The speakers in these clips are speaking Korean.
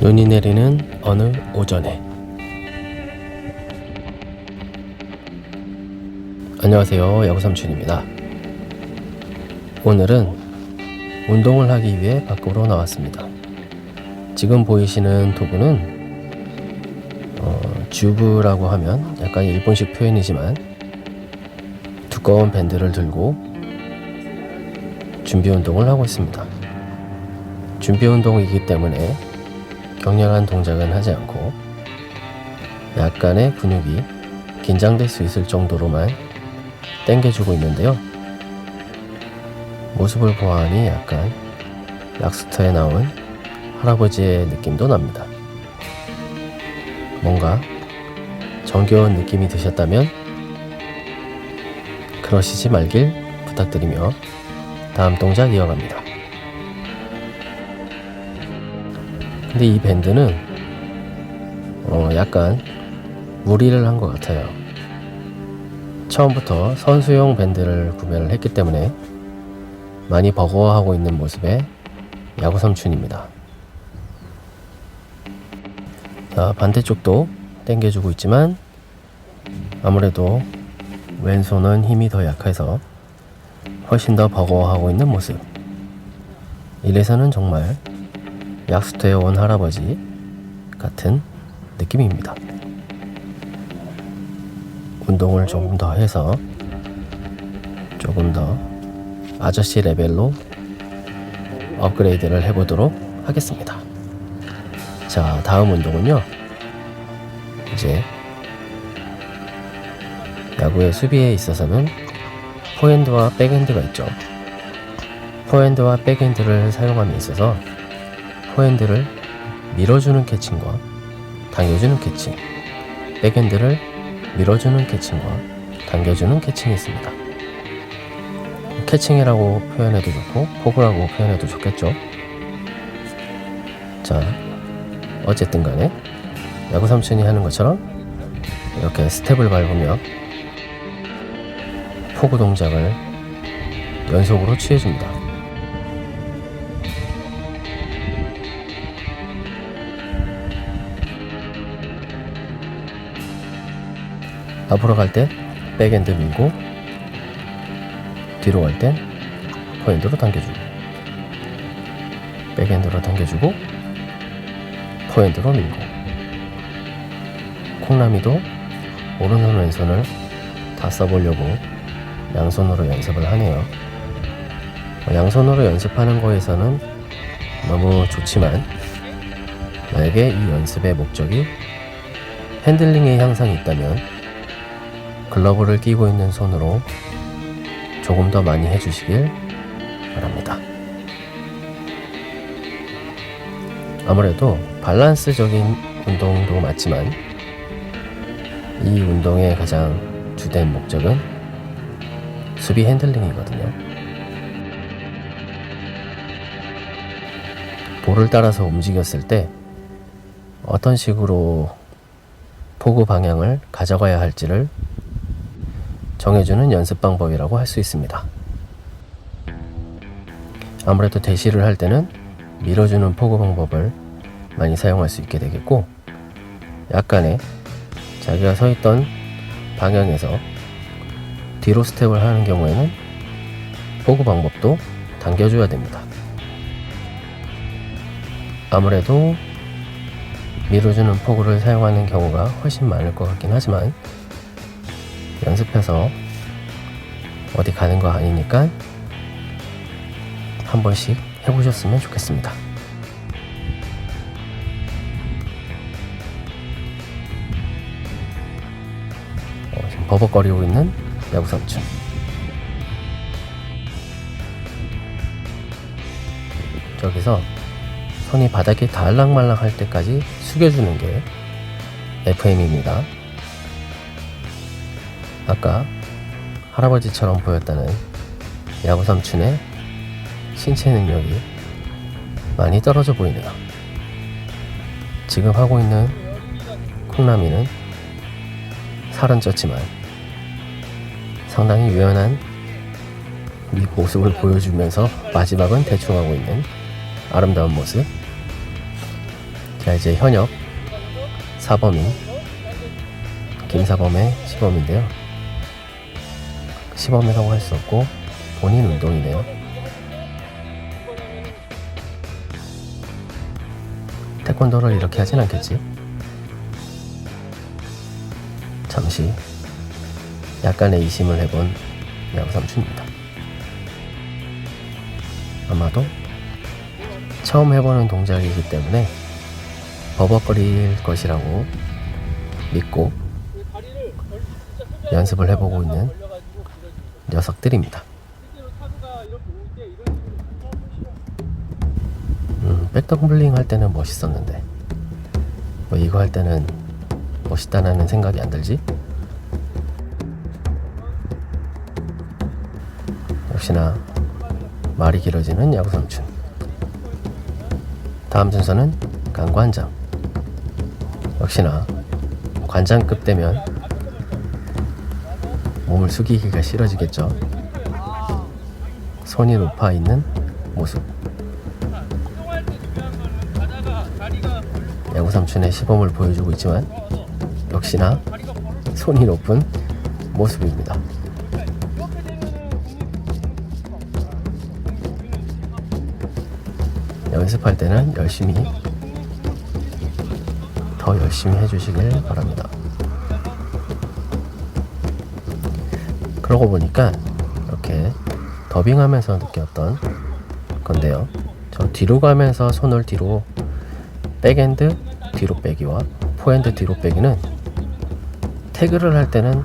눈이 내리는 어느 오전에. 안녕하세요. 야구삼촌입니다. 오늘은 운동을 하기 위해 밖으로 나왔습니다. 지금 보이시는 도구는 어, 튜브라고 하면 약간 일본식 표현이지만 두꺼운 밴드를 들고 준비 운동을 하고 있습니다. 준비 운동이기 때문에 격렬한 동작은 하지 않고 약간의 근육이 긴장될 수 있을 정도로만 당겨주고 있는데요. 모습을 보아하니 약간 락스터에 나온 할아버지의 느낌도 납니다. 뭔가 정겨운 느낌이 드셨다면 그러시지 말길 부탁드리며 다음 동작 이어갑니다. 근데 이 밴드는 어 약간 무리를 한 것 같아요. 처음부터 선수용 밴드를 구매를 했기 때문에 많이 버거워하고 있는 모습의 야구 삼촌입니다. 자, 반대쪽도 당겨주고 있지만 아무래도 왼손은 힘이 더 약해서 훨씬 더 버거워하고 있는 모습. 이래서는 정말 약수터에 온 할아버지 같은 느낌입니다. 운동을 조금 더 해서 조금 더 아저씨 레벨로 업그레이드를 해보도록 하겠습니다. 자, 다음 운동은요. 이제 야구의 수비에 있어서는 포핸드와 백핸드가 있죠. 포핸드와 백핸드를 사용함에 있어서 포핸드를 밀어주는 캐칭과 당겨주는 캐칭, 백핸드를 밀어주는 캐칭과 당겨주는 캐칭이 있습니다. 캐칭이라고 표현해도 좋고 포구라고 표현해도 좋겠죠. 자, 어쨌든 간에 야구 삼촌이 하는 것처럼 이렇게 스텝을 밟으며 포구 동작을 연속으로 취해줍니다. 앞으로 갈때 백엔드 밀고 뒤로 갈 땐 포핸드로 당겨주고 백엔드로 당겨주고 포핸드로 밀고 콩나미도 오른손 왼손을 다 써보려고 양손으로 연습을 하네요. 어, 양손으로 연습하는 거에서는 너무 좋지만 만약에 이 연습의 목적이 핸들링의 향상이 있다면 글러브를 끼고 있는 손으로 조금 더 많이 해주시길 바랍니다. 아무래도 밸런스적인 운동도 맞지만 이 운동의 가장 주된 목적은 수비 핸들링이거든요. 볼을 따라서 움직였을 때 어떤 식으로 포구 방향을 가져가야 할지를 정해주는 연습 방법이라고 할 수 있습니다. 아무래도 대시를 할 때는 밀어주는 포구 방법을 많이 사용할 수 있게 되겠고 약간의 자기가 서 있던 방향에서 뒤로 스텝을 하는 경우에는 포구 방법도 당겨줘야 됩니다. 아무래도 밀어주는 포구를 사용하는 경우가 훨씬 많을 것 같긴 하지만 연습해서 어디 가는 거 아니니까 한 번씩 해보셨으면 좋겠습니다. 어, 지금 버벅거리고 있는 야구 삼촌. 저기서 손이 바닥에 닿을락말락 할 때까지 숙여주는 게 FM입니다. 아까 할아버지처럼 보였다는 야구 삼촌의 신체 능력이 많이 떨어져 보이네요. 지금 하고 있는 콩나미는 살은 쪘지만 상당히 유연한 이 모습을 보여주면서 마지막은 대충 하고 있는 아름다운 모습. 자 이제 현역 사범인 김사범의 시범인데요. 시범이라고 할 수 없고 본인 운동이네요. 태권도를 이렇게 하진 않겠지? 잠시 약간의 의심을 해본 양삼촌입니다. 아마도 처음 해보는 동작이기 때문에 버벅거릴 것이라고 믿고 연습을 해보고 있는 녀석들입니다. 음, 백덤블링 할 때는 멋있었는데 뭐 이거 할 때는 멋있다는 생각이 안 들지? 역시나 말이 길어지는 야구삼촌 다음 순서는 강관장 역시나 관장급 되면 몸을 숙이기가 싫어지겠죠 손이 높아 있는 모습 야구 삼촌의 시범을 보여주고 있지만 역시나 손이 높은 모습입니다. 연습할 때는 열심히 더 열심히 해주시길 바랍니다. 그러고 보니까 이렇게 더빙하면서 느꼈던 건데요. 저 뒤로 가면서 손을 뒤로 백핸드 뒤로 빼기와 포핸드 뒤로 빼기는 태그를 할 때는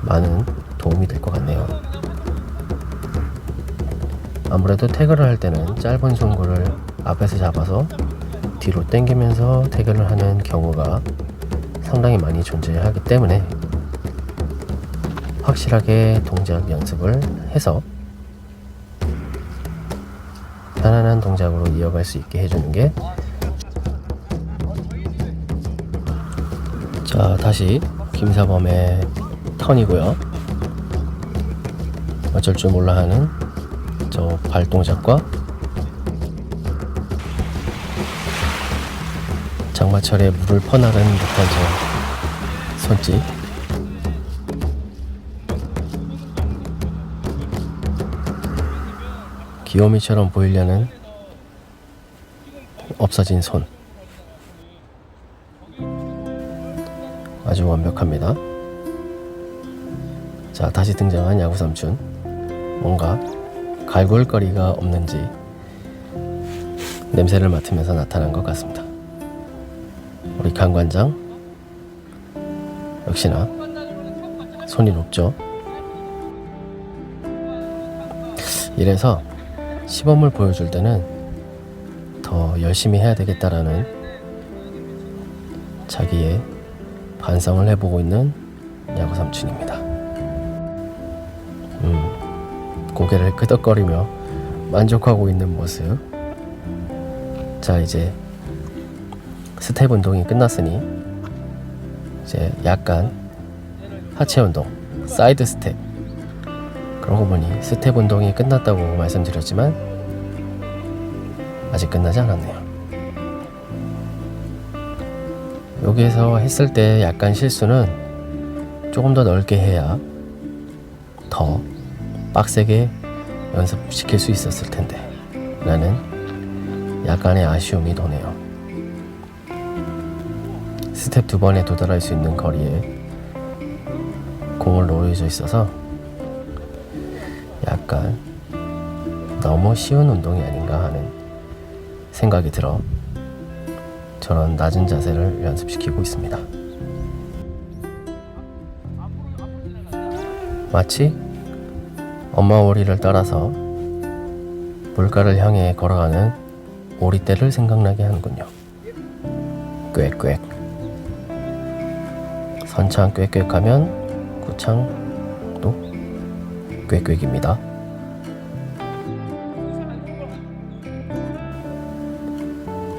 많은 도움이 될 것 같네요. 아무래도 태그를 할 때는 짧은 송구를 앞에서 잡아서 뒤로 당기면서 태그를 하는 경우가 상당히 많이 존재하기 때문에 확실하게 동작 연습을 해서 편안한 동작으로 이어갈 수 있게 해주는 게 자, 다시 김사범의 턴이고요. 어쩔 줄 몰라 하는 저 발동작과 장마철에 물을 퍼나르는 듯한 저 손짓. 귀요미처럼 보이려는 없어진 손. 아주 완벽합니다. 자, 다시 등장한 야구 삼촌. 뭔가 갈굴거리가 없는지 냄새를 맡으면서 나타난 것 같습니다. 우리 강관장 역시나 손이 높죠. 이래서 시범을 보여줄 때는 더 열심히 해야 되겠다라는 자기의 반성을 해보고 있는 야구 삼촌입니다. 음, 고개를 끄덕거리며 만족하고 있는 모습. 자, 이제 스텝 운동이 끝났으니 이제 약간 하체 운동, 사이드 스텝. 그러고 보니 스텝 운동이 끝났다고 말씀드렸지만 아직 끝나지 않았네요. 여기에서 했을 때 약간 실수는 조금 더 넓게 해야 더 빡세게 연습시킬 수 있었을 텐데 라는 약간의 아쉬움이 도네요. 스텝 두 번에 도달할 수 있는 거리에 공을 놓여져 있어서 약간 너무 쉬운 운동이 아닌가 하는 생각이 들어 저런 낮은 자세를 연습시키고 있습니다. 마치 엄마 오리를 따라서 물가를 향해 걸어가는 오리떼를 생각나게 하는군요. 꽥꽥. 선창 꽥꽥하면 구창도 꽥꽥입니다.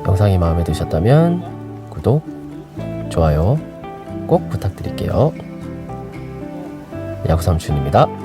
영상이 마음에 드셨다면 구독, 좋아요 꼭 부탁드릴게요. 야구삼촌입니다.